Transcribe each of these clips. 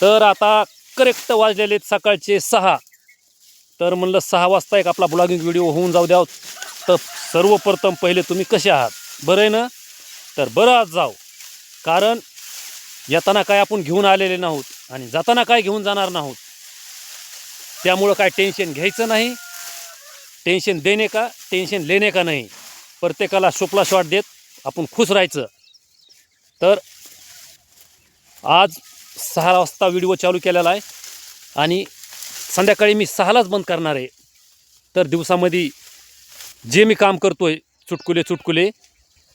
तर आता करेक्ट वाजलेले आहेत सकाळचे सहा. तर म्हणलं सहा वाजता एक आपला ब्लॉगिंग व्हिडिओ होऊन जाऊ द्याव. तर सर्वप्रथम पहिले तुम्ही कसे आहात? बरं आहे ना? तर बरं आज जाऊ कारण येताना काय आपण घेऊन आलेले नाहोत आणि जाताना काय घेऊन जाणार नाहोत? त्यामुळं काय टेन्शन घ्यायचं नाही. टेन्शन देणे का? टेन्शन लेणे का नाही? प्रत्येकाला शुक्ला शॉट देत आपण खुश राहायचं. तर आज सहा वाजता व्हिडिओ चालू केलेला आहे. आणि संध्याकाळी मी सहालाच बंद करणार आहे. तर दिवसामध्ये जे मी काम करतो आहे चुटकुले चुटकुले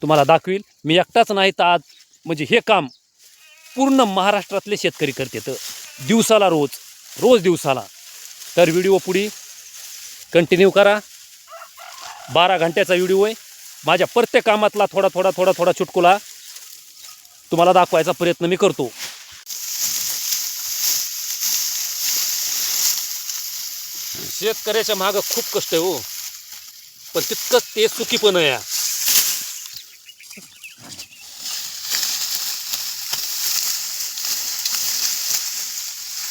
तुम्हाला दाखवील. मी एकटाच नाही तर आज म्हणजे हे काम पूर्ण महाराष्ट्रातले शेतकरी करते. तर दिवसाला रोज रोज दिवसाला. तर व्हिडिओ पुढे कंटिन्यू करा. बारा घंट्याचा व्हिडिओ आहे. माझ्या प्रत्येक कामातला थोडा थोडा थोडा थोडा चुटकुला तुम्हाला दाखवायचा प्रयत्न मी करतो. शेतकऱ्याच्या मागं खूप कष्ट आहे हो. पण तितकंच ते चुकी पण आहे.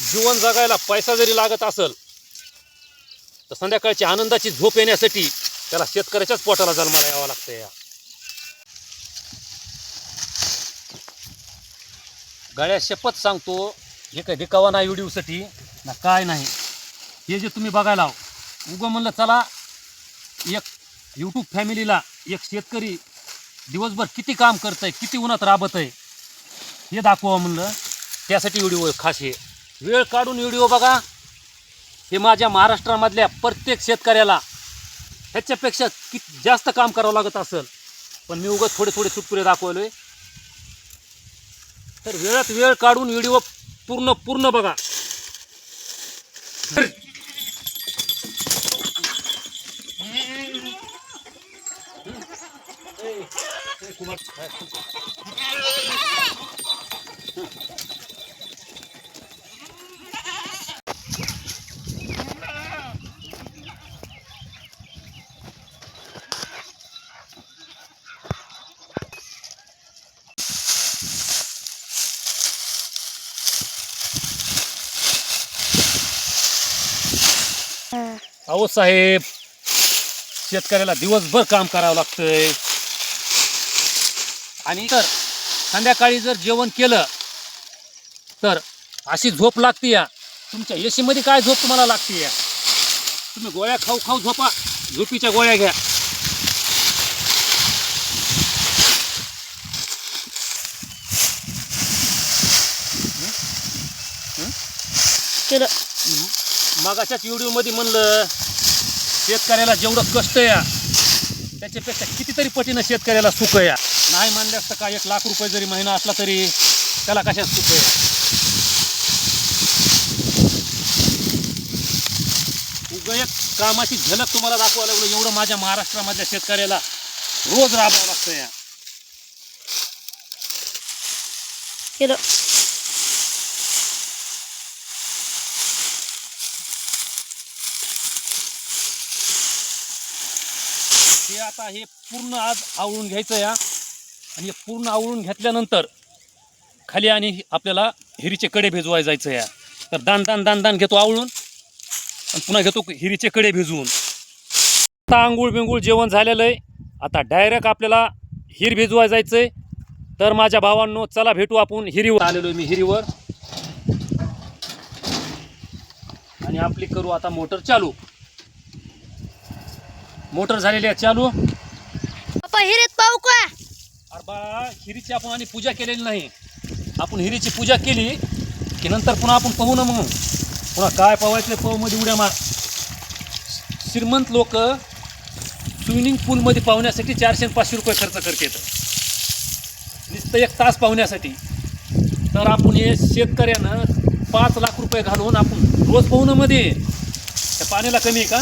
जीवन जगायला पैसा जरी लागत असेल तर संध्याकाळची आनंदाची झोप येण्यासाठी त्याला शेतकऱ्याच्याच पोटाला जन्माला यावं लागतं या. गळ्या शपथ सांगतो हे काही दिखावा नाही व्हिडिओसाठी ना काय नाही. हे जे तुम्ही बघायला उगं म्हणलं चला एक यूट्यूब फॅमिलीला एक शेतकरी दिवसभर किती काम करतंय किती उन्हात राबत आहे हे दाखवा म्हणलं. त्यासाठी व्हिडिओ खास हे वेळ काढून व्हिडिओ बघा. हे माझ्या महाराष्ट्रामधल्या प्रत्येक शेतकऱ्याला ह्याच्यापेक्षा किती जास्त काम करावं लागत असेल. पण मी उगाच थोडे थोडे चुटकुले दाखवलोय. तर वेळात वेळ काढून व्हिडिओ पूर्ण पूर्ण बघा. अहो साहेब शेतकऱ्याला दिवसभर काम करावं लागतंय. आणि तर संध्याकाळी जर जेवण केलं तर अशी झोप लागते या. तुमच्या एसीमध्ये काय झोप तुम्हाला लागते या? तुम्ही गोळ्या खाऊ खाऊ झोपा झोपीच्या गोळ्या घ्या. केलं. मागाच्याच व्हिडिओमध्ये म्हणलं शेतकऱ्याला जेवढं कष्ट या. त्याच्यापेक्षा कितीतरी पटीनं शेतकऱ्याला सुख या नाही म्हणले असतं का एक लाख रुपये जरी महिना असला तरी त्याला कशात सुख आहे? उगं एक कामाची झलक तुम्हाला दाखवायला लागलो. एवढं माझ्या महाराष्ट्रामधल्या शेतकऱ्याला रोज राबावं लागतं या हे आता हे पूर्ण आज आवळून घ्यायचं या. आणि हे पूर्ण आवळून घेतल्यानंतर खाली आणि आपल्याला हिरीचे कडे भिजवाय जायचं या. तर दान दान दान दान घेतो आवळून. आणि पुन्हा घेतो हिरीचे कडे भिजवून. आता आंघोळ बिंगूळ जेवण झालेलं आहे. आता डायरेक्ट आपल्याला हिर भिजवाय जायचं आहे तर माझ्या भावांनो चला भेटू आपण हिरीवर. आलेलो मी हिरीवर. आणि आपली करू आता मोटर चालू. मोटर झालेली आहे चालू. पप्पा हिरीत पाहू का? अरे बाळा हिरीची आपण आणि पूजा केलेली नाही. आपण हिरीची पूजा केली की नंतर पुन्हा आपण पाहू ना मग. पुन्हा काय पावायचं पावमध्ये उड्या मार. श्रीमंत लोक स्विमिंग पूलमध्ये पाहण्यासाठी चारशे पाचशे रुपये खर्च करतात. नुसतं एक तास पाहण्यासाठी तर आपण हे शेतकऱ्यानं पाच लाख रुपये घालून आपण रोज पाहुण्यामध्ये त्या पाण्याला कमी आहे का?